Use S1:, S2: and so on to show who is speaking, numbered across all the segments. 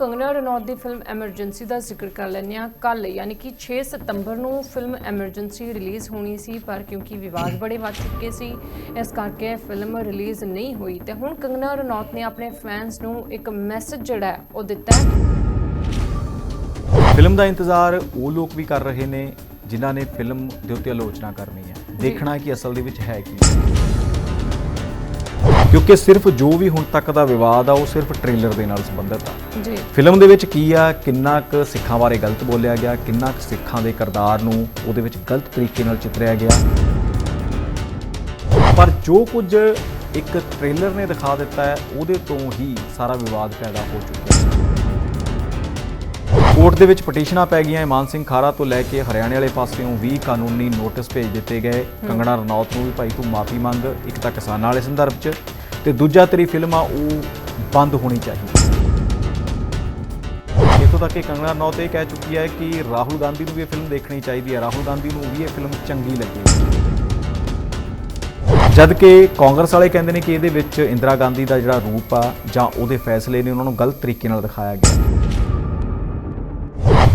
S1: ਕੰਗਨਾ ਰਣੌਤ ਦੀ film emergency ਦਾ ਜ਼ਿਕਰ ਕਰ ਲੈਂਦੇ ਹਾਂ। ਕੱਲ ਯਾਨੀ ਕਿ 6 ਸਤੰਬਰ ਨੂੰ ਫਿਲਮ ਐਮਰਜੈਂਸੀ ਰਿਲੀਜ਼ ਹੋਣੀ ਸੀ ਪਰ ਕਿਉਂਕਿ ਵਿਵਾਦ ਬੜੇ ਵੱਧ ਚੁੱਕੇ ਸੀ ਇਸ ਕਰਕੇ ਫਿਲਮ ਰਿਲੀਜ਼ ਨਹੀਂ ਹੋਈ। ਤੇ ਹੁਣ ਕੰਗਨਾ ਰਣੌਤ ਨੇ ਆਪਣੇ ਫੈਨਸ ਨੂੰ ਇੱਕ ਮੈਸੇਜ ਜਿਹੜਾ ਹੈ ਉਹ ਦਿੱਤਾ ਹੈ।
S2: ਫਿਲਮ ਦਾ ਇੰਤਜ਼ਾਰ ਉਹ ਲੋਕ ਵੀ ਕਰ ਰਹੇ ਨੇ ਜਿਨ੍ਹਾਂ ਨੇ ਫਿਲਮ ਦੇ ਉੱਤੇ ਆਲੋਚਨਾ ਕਰਨੀ ਹੈ। ਦੇਖਣਾ ਕਿ ਅਸਲ ਦੇ ਵਿੱਚ ਹੈ ਕੀ। ਕਿਉਂਕਿ ਸਿਰਫ ਜੋ ਵੀ ਹੁਣ ਤੱਕ ਦਾ ਵਿਵਾਦ ਆ ਉਹ ਸਿਰਫ ਟ੍ਰੇਲਰ ਦੇ ਨਾਲ ਸੰਬੰਧਿਤ ਆ।
S1: ਜੀ।
S2: ਫਿਲਮ ਦੇ ਵਿੱਚ ਕੀ ਆ ਕਿੰਨਾ ਕੁ ਸਿੱਖਾਂ ਬਾਰੇ ਗਲਤ ਬੋਲਿਆ ਗਿਆ ਕਿੰਨਾ ਕੁ ਸਿੱਖਾਂ ਦੇ ਕਿਰਦਾਰ ਨੂੰ ਉਹਦੇ ਵਿੱਚ ਗਲਤ ਤਰੀਕੇ ਨਾਲ ਚਿਤਰਿਆ ਗਿਆ। ਪਰ ਜੋ ਕੁਝ ਇੱਕ ਟ੍ਰੇਲਰ ਨੇ ਦਿਖਾ ਦਿੱਤਾ ਹੈ ਉਹਦੇ ਤੋਂ ਹੀ ਸਾਰਾ ਵਿਵਾਦ ਪੈਦਾ ਹੋ ਚੁੱਕਿਆ ਹੈ। ਕੋਰਟ ਦੇ ਵਿੱਚ ਪਟੀਸ਼ਨਾਂ ਪੈ ਗਈਆਂ। ਇਮਾਨ ਸਿੰਘ ਖਾਰਾ ਤੋਂ ਲੈ ਕੇ ਹਰਿਆਣੇ ਵਾਲੇ ਪਾਸਿਓਂ 20 ਕਾਨੂੰਨੀ ਨੋਟਿਸ ਭੇਜ ਦਿੱਤੇ ਗਏ। ਕੰਗਣਾ ਰਣੌਤ ਨੂੰ ਵੀ ਭਾਈ ਤੂੰ ਮਾਫੀ ਮੰਗ। ਇੱਕ ਤਾਂ ਕਿਸਾਨਾਂ ਵਾਲੇ ਸੰਦਰਭ 'ਚ ਤੇ ਦੂਜਾ ਤੇਰੀ ਫਿਲਮ ਆ, ਉਹ ਬੰਦ ਹੋਣੀ ਚਾਹੀਦੀ। ਇੱਥੋਂ ਤੱਕ ਕਿ ਕੰਗਣਾ ਨੌਤ ਇਹ ਕਹਿ ਚੁੱਕੀ ਹੈ ਕਿ ਰਾਹੁਲ ਗਾਂਧੀ ਨੂੰ ਵੀ ਇਹ ਫਿਲਮ ਦੇਖਣੀ ਚਾਹੀਦੀ ਹੈ, ਰਾਹੁਲ ਗਾਂਧੀ ਨੂੰ ਵੀ ਇਹ ਫਿਲਮ ਚੰਗੀ ਲੱਗੇਗੀ ਜਦ ਕਿ ਕਾਂਗਰਸ ਵਾਲੇ ਕਹਿੰਦੇ ਨੇ ਕਿ ਇਹਦੇ ਵਿੱਚ ਇੰਦਰਾ ਗਾਂਧੀ ਦਾ ਜਿਹੜਾ ਰੂਪ ਆ ਜਾਂ ਉਹਦੇ ਫੈਸਲੇ ਨੇ ਉਹਨਾਂ ਨੂੰ ਗਲਤ ਤਰੀਕੇ ਨਾਲ ਦਿਖਾਇਆ ਗਿਆ।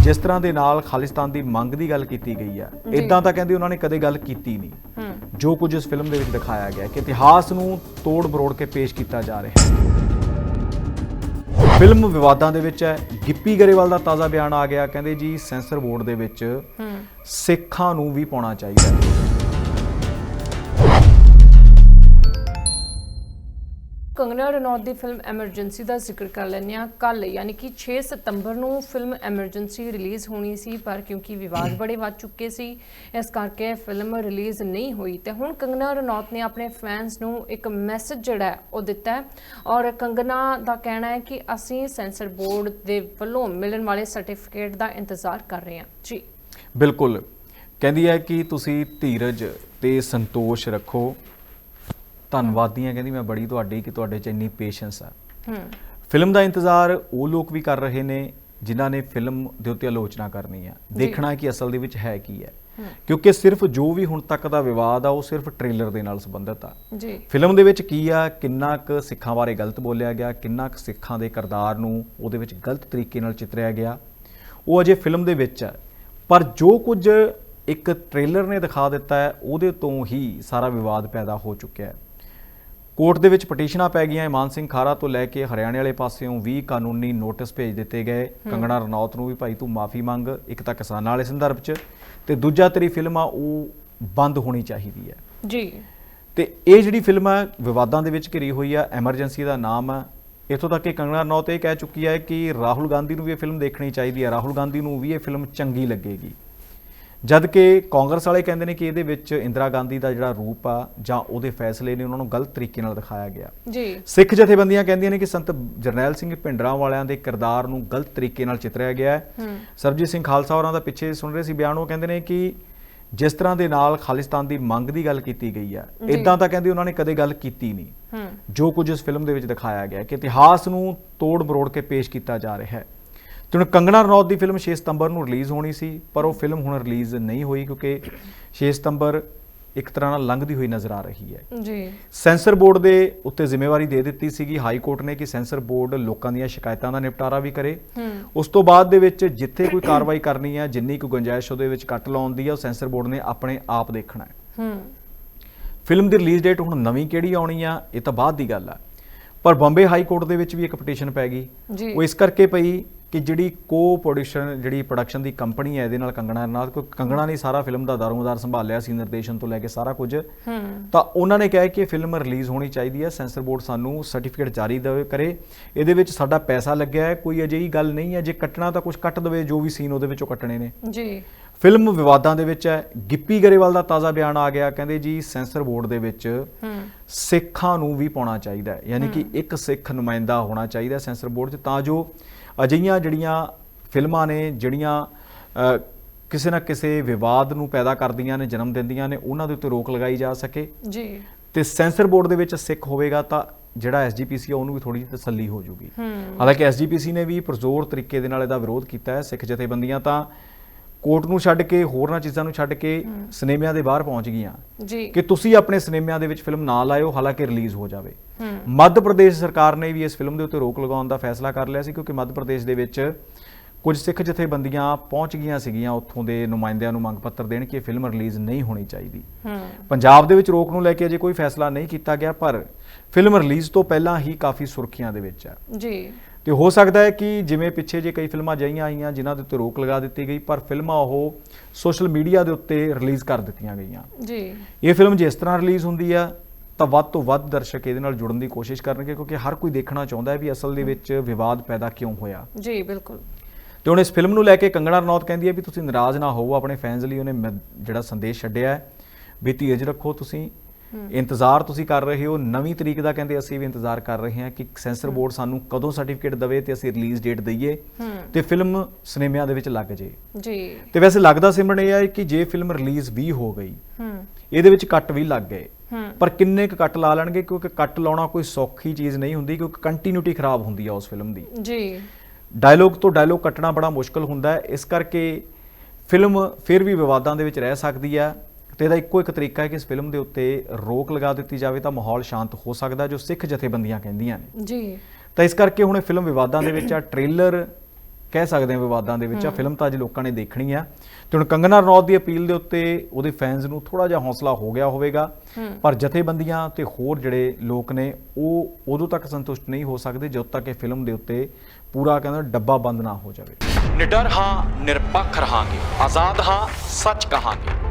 S2: ਜਿਸ ਤਰ੍ਹਾਂ ਦੇ ਨਾਲ ਖਾਲਿਸਤਾਨ ਦੀ ਮੰਗ ਦੀ ਗੱਲ ਕੀਤੀ ਗਈ ਆ ਇਦਾਂ ਤਾਂ ਕਹਿੰਦੇ ਉਹਨਾਂ ਨੇ ਕਦੇ ਗੱਲ ਕੀਤੀ ਨਹੀਂ। ਜੋ ਕੁਝ ਇਸ ਫਿਲਮ ਦੇ ਵਿੱਚ ਦਿਖਾਇਆ ਗਿਆ ਕਿ ਇਤਿਹਾਸ ਨੂੰ ਤੋੜ ਬਰੋੜ ਕੇ ਪੇਸ਼ ਕੀਤਾ ਜਾ ਰਿਹਾ ਹੈ। ਫਿਲਮ ਵਿਵਾਦਾਂ ਦੇ ਵਿੱਚ ਹੈ ਗਿੱਪੀ ਗਰੇਵਾਲ ਦਾ ਤਾਜ਼ਾ ਬਿਆਨ ਆ ਗਿਆ ਕਹਿੰਦੇ ਜੀ ਸੈਂਸਰ ਬੋਰਡ ਦੇ ਵਿੱਚ ਸਿੱਖਾਂ ਨੂੰ ਵੀ ਪਾਉਣਾ ਚਾਹੀਦਾ ਹੈ।
S1: ਕੰਗਨਾ ਰਣੌਤ ਦੀ ਫਿਲਮ ਐਮਰਜੈਂਸੀ ਦਾ ਜ਼ਿਕਰ ਕਰ ਲੈਂਦੇ ਹਾਂ ਕੱਲ ਯਾਨੀ ਕਿ 6 ਸਤੰਬਰ ਨੂੰ ਫਿਲਮ ਐਮਰਜੈਂਸੀ ਰਿਲੀਜ਼ ਹੋਣੀ ਸੀ, ਪਰ ਕਿਉਂਕਿ ਵਿਵਾਦ ਬੜੇ ਵੱਧ ਚੁੱਕੇ ਸੀ, ਇਸ ਕਰਕੇ ਫਿਲਮ ਰਿਲੀਜ਼ ਨਹੀਂ ਹੋਈ। ਤੇ ਹੁਣ ਕੰਗਨਾ ਰਣੌਤ ਨੇ ਆਪਣੇ ਫੈਨਸ ਨੂੰ ਇੱਕ ਮੈਸੇਜ ਜਿਹੜਾ ਉਹ ਦਿੱਤਾ ਹੈ ਔਰ ਕੰਗਨਾ ਦਾ ਕਹਿਣਾ ਹੈ ਕਿ ਅਸੀਂ ਸੈਂਸਰ ਬੋਰਡ ਦੇ ਵੱਲੋਂ ਮਿਲਣ ਵਾਲੇ ਸਰਟੀਫਿਕੇਟ ਦਾ ਇੰਤਜ਼ਾਰ ਕਰ ਰਹੇ ਹਾਂ। ਜੀ।
S2: ਬਿਲਕੁਲ। ਕਹਿੰਦੀ ਹੈ ਕਿ ਤੁਸੀਂ ਧੀਰਜ ਤੇ ਸੰਤੋਸ਼ ਰੱਖੋ। ਧੰਨਵਾਦੀ ਹਾਂ ਕਹਿੰਦੀ ਮੈਂ ਬੜੀ ਤੁਹਾਡੀ ਕਿ ਤੁਹਾਡੇ ਚ ਇੰਨੀ ਪੇਸ਼ੈਂਸ ਆ।
S1: ਹੂੰ।
S2: ਫਿਲਮ ਦਾ ਇੰਤਜ਼ਾਰ ਉਹ ਲੋਕ ਵੀ ਕਰ ਰਹੇ ਨੇ ਜਿਨ੍ਹਾਂ ਨੇ ਫਿਲਮ ਦੇ ਉੱਤੇ ਆਲੋਚਨਾ ਕਰਨੀ ਹੈ ਦੇਖਣਾ ਕਿ ਅਸਲ ਦੇ ਵਿੱਚ ਹੈ ਕੀ ਹੈ। ਕਿਉਂਕਿ ਸਿਰਫ ਜੋ ਵੀ ਹੁਣ ਤੱਕ ਦਾ ਵਿਵਾਦ ਆ ਉਹ ਸਿਰਫ ਟ੍ਰੇਲਰ ਦੇ ਨਾਲ ਸੰਬੰਧਿਤ ਆ।
S1: ਜੀ।
S2: ਫਿਲਮ ਦੇ ਵਿੱਚ ਕੀ ਆ ਕਿੰਨਾ ਕੁ ਸਿੱਖਾਂ ਬਾਰੇ ਗਲਤ ਬੋਲਿਆ ਗਿਆ ਕਿੰਨਾ ਕੁ ਸਿੱਖਾਂ ਦੇ ਕਿਰਦਾਰ ਨੂੰ ਉਹਦੇ ਵਿੱਚ ਗਲਤ ਤਰੀਕੇ ਨਾਲ ਚਿਤਰਿਆ ਗਿਆ। ਉਹ ਅਜੇ ਫਿਲਮ ਦੇ ਵਿੱਚ ਹੈ ਪਰ ਜੋ ਕੁਝ ਇੱਕ ਟ੍ਰੇਲਰ ਨੇ ਦਿਖਾ ਦਿੱਤਾ ਹੈ ਉਹਦੇ ਤੋਂ ਹੀ ਸਾਰਾ ਵਿਵਾਦ ਪੈਦਾ ਹੋ ਚੁੱਕਿਆ ਹੈ। ਕੋਰਟ ਦੇ ਵਿੱਚ ਪਟੀਸ਼ਨਾਂ ਪੈ ਗਈਆਂ। ਇਮਾਨ ਸਿੰਘ ਖਾਰਾ ਤੋਂ ਲੈ ਕੇ ਹਰਿਆਣੇ ਵਾਲੇ ਪਾਸਿਓਂ 20 ਕਾਨੂੰਨੀ ਨੋਟਿਸ ਭੇਜ ਦਿੱਤੇ ਗਏ। ਕੰਗਣਾ ਰਣੌਤ ਨੂੰ ਵੀ ਭਾਈ ਤੂੰ ਮਾਫੀ ਮੰਗ। ਇੱਕ ਤਾਂ ਕਿਸਾਨਾਂ ਵਾਲੇ ਸੰਦਰਭ 'ਚ ਤੇ ਦੂਜਾ ਤੇਰੀ ਫਿਲਮ ਆ ਉਹ ਬੰਦ ਹੋਣੀ ਚਾਹੀਦੀ ਹੈ।
S1: ਜੀ।
S2: ਤੇ ਇਹ ਜਿਹੜੀ ਫਿਲਮ ਹੈ ਵਿਵਾਦਾਂ ਦੇ ਵਿੱਚ ਘਿਰੀ ਹੋਈ ਆ ਐਮਰਜੈਂਸੀ ਦਾ ਨਾਮ ਹੈ ਇੱਥੋਂ ਤੱਕ ਕਿ ਕੰਗਨਾ ਰਣੌਤ ਇਹ ਕਹਿ ਚੁੱਕੀ ਹੈ ਕਿ ਰਾਹੁਲ ਗਾਂਧੀ ਨੂੰ ਵੀ ਇਹ ਫਿਲਮ ਦੇਖਣੀ ਚਾਹੀਦੀ ਹੈ। ਰਾਹੁਲ ਗਾਂਧੀ ਨੂੰ ਵੀ ਇਹ ਫਿਲਮ ਚੰਗੀ ਲੱਗੇਗੀ। ਜਦ ਕਿ ਕਾਂਗਰਸ ਵਾਲੇ ਕਹਿੰਦੇ ਨੇ ਕਿ ਇਹਦੇ ਵਿੱਚ ਇੰਦਰਾ ਗਾਂਧੀ ਦਾ ਜਿਹੜਾ ਰੂਪ ਆ ਜਾਂ ਉਹਦੇ ਫੈਸਲੇ ਨੇ ਉਹਨਾਂ ਨੂੰ ਗਲਤ ਤਰੀਕੇ ਨਾਲ ਦਿਖਾਇਆ ਗਿਆ।
S1: ਜੀ।
S2: ਸਿੱਖ ਜਥੇਬੰਦੀਆਂ ਕਹਿੰਦੀਆਂ ਨੇ ਕਿ ਸੰਤ ਜਰਨੈਲ ਸਿੰਘ ਭਿੰਡਰਾਂ ਵਾਲਿਆਂ ਦੇ ਕਿਰਦਾਰ ਨੂੰ ਗਲਤ ਤਰੀਕੇ ਨਾਲ ਚਿਤਰਿਆ ਗਿਆ ਹੈ। ਸਰਬਜੀਤ ਸਿੰਘ ਖਾਲਸਾ ਹੋਰਾਂ ਦਾ ਪਿੱਛੇ ਸੁਣ ਰਹੇ ਸੀ ਬਿਆਨ ਉਹ ਕਹਿੰਦੇ ਨੇ ਕਿ ਜਿਸ ਤਰ੍ਹਾਂ ਦੇ ਨਾਲ ਖਾਲਿਸਤਾਨ ਦੀ ਮੰਗ ਦੀ ਗੱਲ ਕੀਤੀ ਗਈ ਆ। ਇਦਾਂ ਤਾਂ ਕਹਿੰਦੇ ਉਹਨਾਂ ਨੇ ਕਦੇ ਗੱਲ ਕੀਤੀ ਨਹੀਂ। ਜੋ ਕੁਝ ਇਸ ਫਿਲਮ ਦੇ ਵਿੱਚ ਦਿਖਾਇਆ ਗਿਆ ਕਿ ਇਤਿਹਾਸ ਨੂੰ ਤੋੜ ਬਰੋੜ ਕੇ ਪੇਸ਼ ਕੀਤਾ ਜਾ ਰਿਹਾ ਹੈ। ਤੇ ਹੁਣ ਕੰਗਣਾ ਰਣੌਤ ਦੀ ਫਿਲਮ 6 ਸਤੰਬਰ ਨੂੰ ਰਿਲੀਜ਼ ਹੋਣੀ ਸੀ ਪਰ ਉਹ ਫਿਲਮ ਹੁਣ ਰਿਲੀਜ਼ ਨਹੀਂ ਹੋਈ ਕਿਉਂਕਿ 6 ਸਤੰਬਰ ਇੱਕ ਤਰ੍ਹਾਂ ਨਾਲ ਲੰਘਦੀ ਹੋਈ ਨਜ਼ਰ ਆ ਰਹੀ ਹੈ।
S1: ਜੀ।
S2: ਸੈਂਸਰ ਬੋਰਡ ਦੇ ਉੱਤੇ ਜ਼ਿੰਮੇਵਾਰੀ ਦੇ ਦਿੱਤੀ ਸੀਗੀ ਹਾਈ ਕੋਰਟ ਨੇ ਕਿ ਸੈਂਸਰ ਬੋਰਡ ਲੋਕਾਂ ਦੀਆਂ ਸ਼ਿਕਾਇਤਾਂ ਦਾ ਨਿਪਟਾਰਾ ਵੀ ਕਰੇ। ਉਸ ਤੋਂ ਬਾਅਦ ਦੇ ਵਿੱਚ ਜਿੱਥੇ ਕੋਈ ਕਾਰਵਾਈ ਕਰਨੀ ਹੈ ਜਿੰਨੀ ਕੁ ਗੁੰਜਾਇਸ਼ ਉਹਦੇ ਵਿੱਚ ਕੱਟ ਲਾਉਣ ਦੀ ਹੈ ਉਹ ਸੈਂਸਰ ਬੋਰਡ ਨੇ ਆਪਣੇ ਆਪ ਦੇਖਣਾ ਹੈ।
S1: ਹੂੰ।
S2: ਫਿਲਮ ਦੀ ਰਿਲੀਜ਼ ਡੇਟ ਹੁਣ ਨਵੀਂ ਕਿਹੜੀ ਆਉਣੀ ਆ ਇਹ ਤਾਂ ਬਾਅਦ ਦੀ ਗੱਲ ਆ। ਪਰ ਬੰਬੇ ਹਾਈ ਕੋਰਟ ਦੇ ਵਿੱਚ ਵੀ ਇੱਕ ਪਟੀਸ਼ਨ ਪੈ ਗਈ। ਉਹ ਇਸ ਕਰਕੇ ਪਈ ਕਿ ਜਿਹੜੀ ਕੋ ਪ੍ਰੋਡਕਸ਼ਨ ਜਿਹੜੀ ਪ੍ਰੋਡਕਸ਼ਨ ਦੀ ਕੰਪਨੀ ਹੈ ਇਹਦੇ ਨਾਲ ਕੰਗਣਾ ਨਾਲ ਕੋਈ ਕੰਗਣਾ ਨੇ ਸਾਰਾ ਫਿਲਮ ਦਾ ਦਾਰੋਮਦਾਰ ਸੰਭਾਲਿਆ ਸੀ ਨਿਰਦੇਸ਼ਨ ਤੋਂ ਲੈ ਕੇ ਸਾਰਾ ਕੁਝ। ਤਾਂ ਉਹਨਾਂ ਨੇ ਕਿਹਾ ਕਿ ਫਿਲਮ ਰਿਲੀਜ਼ ਹੋਣੀ ਚਾਹੀਦੀ ਹੈ। ਸੈਂਸਰ ਬੋਰਡ ਸਾਨੂੰ ਸਰਟੀਫਿਕੇਟ ਜਾਰੀ ਦੇਵੇ ਕਰੇ। ਇਹਦੇ ਵਿੱਚ ਸਾਡਾ ਪੈਸਾ ਲੱਗਿਆ ਹੈ। ਕੋਈ ਅਜਿਹੀ ਗੱਲ ਨਹੀਂ ਹੈ। ਜੇ ਕੱਟਣਾ ਤਾਂ ਕੁਝ ਕੱਟ ਦੇਵੇ ਜੋ ਵੀ ਸੀਨ ਉਹਦੇ ਵਿੱਚੋਂ ਕੱਟਣੇ ਨੇ।
S1: ਜੀ।
S2: ਫਿਲਮ ਵਿਵਾਦਾਂ ਦੇ ਵਿੱਚ ਹੈ। ਗਿੱਪੀ ਗਰੇਵਾਲ ਦਾ ਤਾਜ਼ਾ ਬਿਆਨ ਆ ਗਿਆ। ਕਹਿੰਦੇ ਜੀ ਸੈਂਸਰ ਬੋਰਡ ਦੇ ਵਿੱਚ ਸਿੱਖਾਂ ਨੂੰ ਵੀ ਪਾਉਣਾ ਚਾਹੀਦਾ ਹੈ। ਯਾਨੀ ਕਿ ਇੱਕ ਸਿੱਖ ਨੁਮਾਇੰਦਾ ਹੋਣਾ ਚਾਹੀਦਾ ਹੈ ਸੈਂਸਰ ਬੋਰਡ 'ਚ। ਤਾਂ ਜੋ ਅਜਿਹੀਆਂ ਜਿਹੜੀਆਂ ਫਿਲਮਾਂ ਨੇ ਜਿਹੜੀਆਂ ਕਿਸੇ ਨਾ ਕਿਸੇ ਵਿਵਾਦ ਨੂੰ ਪੈਦਾ ਕਰਦੀਆਂ ਨੇ ਜਨਮ ਦਿੰਦੀਆਂ ਨੇ ਉਹਨਾਂ ਦੇ ਉੱਤੇ ਰੋਕ ਲਗਾਈ ਜਾ ਸਕੇ।
S1: ਜੀ।
S2: ਤੇ ਸੈਂਸਰ ਬੋਰਡ ਦੇ ਵਿੱਚ ਸਿੱਖ ਹੋਵੇਗਾ ਤਾਂ ਜਿਹੜਾ ਐਸਜੀਪੀਸੀ ਆ ਉਹਨੂੰ ਵੀ ਥੋੜੀ ਤਸੱਲੀ ਹੋ ਜੂਗੀ। ਹਾਲਾਂਕਿ ਐਸਜੀਪੀਸੀ ਨੇ ਵੀ ਪੁਰਜ਼ੋਰ ਤਰੀਕੇ ਦੇ ਨਾਲ ਇਹਦਾ ਵਿਰੋਧ ਕੀਤਾ ਹੈ ਸਿੱਖ ਜਥੇਬੰਦੀਆਂ ਤਾਂ ਕੋਰਟ ਨੂੰ ਛੱਡ ਕੇ ਹੋਰਨਾਂ ਚੀਜ਼ਾਂ ਨੂੰ ਛੱਡ ਕੇ ਸਿਨੇਮਿਆਂ ਦੇ ਬਾਹਰ ਪਹੁੰਚ ਗਈਆਂ।
S1: ਜੀ।
S2: ਕਿ ਤੁਸੀਂ ਆਪਣੇ ਸਿਨੇਮਿਆਂ ਦੇ ਵਿੱਚ ਫਿਲਮ ਨਾ ਲਾਇਓ ਹਾਲਾਂਕਿ ਰਿਲੀਜ਼ ਹੋ ਜਾਵੇ। ਮੱਧ ਪ੍ਰਦੇਸ਼ ਸਰਕਾਰ ਨੇ ਵੀ ਇਸ ਫਿਲਮ ਦੇ ਉੱਤੇ ਰੋਕ ਲਗਾਉਣ ਦਾ ਫੈਸਲਾ ਕਰ ਲਿਆ ਸੀ ਕਿਉਂਕਿ ਮੱਧ ਪ੍ਰਦੇਸ਼ ਦੇ ਵਿੱਚ ਕੁਝ ਸਿੱਖ ਜਥੇਬੰਦੀਆਂ ਪਹੁੰਚ ਗਈਆਂ ਸੀਗੀਆਂ ਉੱਥੋਂ ਦੇ ਨੁਮਾਇੰਦਿਆਂ ਨੂੰ ਮੰਗ ਪੱਤਰ ਦੇਣ ਕਿ ਇਹ ਫਿਲਮ ਰਿਲੀਜ਼ ਨਹੀਂ ਹੋਣੀ ਚਾਹੀਦੀ। ਪੰਜਾਬ ਦੇ ਵਿੱਚ ਰੋਕ ਨੂੰ ਲੈ ਕੇ ਅਜੇ ਕੋਈ ਫੈਸਲਾ ਨਹੀਂ ਕੀਤਾ ਗਿਆ ਪਰ ਫਿਲਮ ਰਿਲੀਜ਼ ਤੋਂ ਪਹਿਲਾਂ ਹੀ ਕਾਫੀ ਸੁਰਖੀਆਂ ਦੇ ਵਿੱਚ ਹੈ
S1: ਜੀ।
S2: ਤੇ ਹੋ ਸਕਦਾ ਹੈ ਕਿ ਜਿਵੇਂ ਪਿੱਛੇ ਜੇ ਕਈ ਫਿਲਮਾਂ ਜਾਈਆਂ ਆਈਆਂ ਜਿਨ੍ਹਾਂ ਦੇ ਉੱਤੇ ਰੋਕ ਲਗਾ ਦਿੱਤੀ ਗਈ ਪਰ ਫਿਲਮਾਂ ਉਹ ਸੋਸ਼ਲ ਮੀਡੀਆ ਦੇ ਉੱਤੇ ਰਿਲੀਜ਼ ਕਰ ਦਿੱਤੀਆਂ ਗਈਆਂ।
S1: ਜੀ।
S2: ਇਹ ਫਿਲਮ ਜਿਸ ਤਰ੍ਹਾਂ ਰਿਲੀਜ਼ ਹੁੰਦੀ ਆ ਤਾਂ ਵੱਧ ਤੋਂ ਵੱਧ ਦਰਸ਼ਕ ਇਹਦੇ ਨਾਲ ਜੁੜਨ ਦੀ ਕੋਸ਼ਿਸ਼ ਕਰਨਗੇ ਕਿਉਂਕਿ ਹਰ ਕੋਈ ਦੇਖਣਾ ਚਾਹੁੰਦਾ ਹੈ ਵੀ ਅਸਲ ਦੇ ਵਿੱਚ ਵਿਵਾਦ ਪੈਦਾ ਕਿਉਂ ਹੋਇਆ।
S1: ਜੀ ਬਿਲਕੁਲ।
S2: ਤੇ ਹੁਣ ਇਸ ਫਿਲਮ ਨੂੰ ਲੈ ਕੇ ਕੰਗਣਾ ਰਣੌਤ ਕਹਿੰਦੀ ਹੈ ਵੀ ਤੁਸੀਂ ਨਾਰਾਜ਼ ਨਾ ਹੋਵੋ ਆਪਣੇ ਫੈਨਸ ਲਈ ਉਹਨੇ ਜਿਹੜਾ ਸੰਦੇਸ਼ ਛੱਡਿਆ ਹੈ ਵੀ ਧੀਰਜ ਰੱਖੋ ਤੁਸੀਂ ਇੰਤਜ਼ਾਰ ਤੁਸੀਂ ਕਰ ਰਹੇ ਹੋ ਨਵੀਂ ਤਰੀਕ ਦਾ ਕਹਿੰਦੇ ਅਸੀਂ ਵੀ ਇੰਤਜ਼ਾਰ ਕਰ ਰਹੇ ਹਾਂ ਕਿ ਸੈਂਸਰ ਬੋਰਡ ਸਾਨੂੰ ਕਦੋਂ ਸਰਟੀਫਿਕੇਟ ਦੇਵੇ ਤੇ ਅਸੀਂ ਰਿਲੀਜ਼ ਡੇਟ ਦਈਏ ਤੇ ਫਿਲਮ ਸਿਨੇਮਿਆਂ ਦੇ ਵਿੱਚ ਲੱਗ ਜੇ।
S1: ਜੀ।
S2: ਤੇ ਵੈਸੇ ਲੱਗਦਾ ਸਿਮਰਨ ਇਹ ਹੈ ਕਿ ਜੇ ਫਿਲਮ ਰਿਲੀਜ਼ ਵੀ ਹੋ ਗਈ
S1: ਹੂੰ।
S2: ਇਹਦੇ ਵਿੱਚ ਕੱਟ ਵੀ ਲੱਗ ਗਏ। ਪਰ ਕਿੰਨੇ ਕੁ ਕੱਟ ਲਾ ਲੈਣਗੇ ਕਿਉਂਕਿ ਕੱਟ ਲਾਉਣਾ ਕੋਈ ਸੌਖੀ ਚੀਜ਼ ਨਹੀਂ ਹੁੰਦੀ ਕਿਉਂਕਿ ਕੰਟੀਨਿਊਟੀ ਖਰਾਬ ਹੁੰਦੀ ਆ ਉਸ ਫਿਲਮ ਦੀ।
S1: ਜੀ।
S2: ਡਾਇਲੋਗ ਤੋਂ ਡਾਇਲੋਗ ਕੱਟਣਾ ਬੜਾ ਮੁਸ਼ਕਲ ਹੁੰਦਾ ਹੈ। ਇਸ ਕਰਕੇ ਫਿਲਮ ਫਿਰ ਵੀ ਵਿਵਾਦਾਂ ਦੇ ਵਿੱਚ ਰਹਿ ਸਕਦੀ ਹੈ। ਤੇ ਇਹਦਾ ਇੱਕੋ ਇੱਕ ਤਰੀਕਾ ਹੈ ਕਿ ਇਸ ਫਿਲਮ ਦੇ ਉੱਤੇ ਰੋਕ ਲਗਾ ਦਿੱਤੀ ਜਾਵੇ ਤਾਂ ਮਾਹੌਲ ਸ਼ਾਂਤ ਹੋ ਸਕਦਾ ਜੋ ਸਿੱਖ ਜਥੇਬੰਦੀਆਂ ਕਹਿੰਦੀਆਂ ਨੇ।
S1: ਜੀ।
S2: ਤਾਂ ਇਸ ਕਰਕੇ ਹੁਣ ਇਹ ਫਿਲਮ ਵਿਵਾਦਾਂ ਦੇ ਵਿੱਚ ਆ ਟ੍ਰੇਲਰ ਕਹਿ ਸਕਦੇ ਹਾਂ ਵਿਵਾਦਾਂ ਦੇ ਵਿੱਚ ਆ ਫਿਲਮ ਤਾਂ ਅੱਜ ਲੋਕਾਂ ਨੇ ਦੇਖਣੀ ਆ। ਤੇ ਹੁਣ ਕੰਗਨਾ ਰਣੌਤ ਦੀ ਅਪੀਲ ਦੇ ਉੱਤੇ ਉਹਦੇ ਫੈਨਸ ਨੂੰ ਥੋੜਾ ਜਿਹਾ ਹੌਸਲਾ ਹੋ ਗਿਆ ਹੋਵੇਗਾ। ਪਰ ਜਥੇਬੰਦੀਆਂ ਤੇ ਹੋਰ ਜਿਹੜੇ ਲੋਕ ਨੇ ਉਹ ਉਦੋਂ ਤੱਕ ਸੰਤੁਸ਼ਟ ਨਹੀਂ ਹੋ ਸਕਦੇ ਜਦੋਂ ਤੱਕ ਇਹ ਫਿਲਮ ਦੇ ਉੱਤੇ ਪੂਰਾ ਕਹਿੰਦਾ ਡੱਬਾ ਬੰਦ ਨਾ ਹੋ ਜਾਵੇ।
S3: ਨਿਡਰ ਹਾਂ ਨਿਰਪੱਖ ਰਹਾਂਗੇ। ਆਜ਼ਾਦ ਹਾਂ ਸੱਚ ਕਹਾਂਗੇ।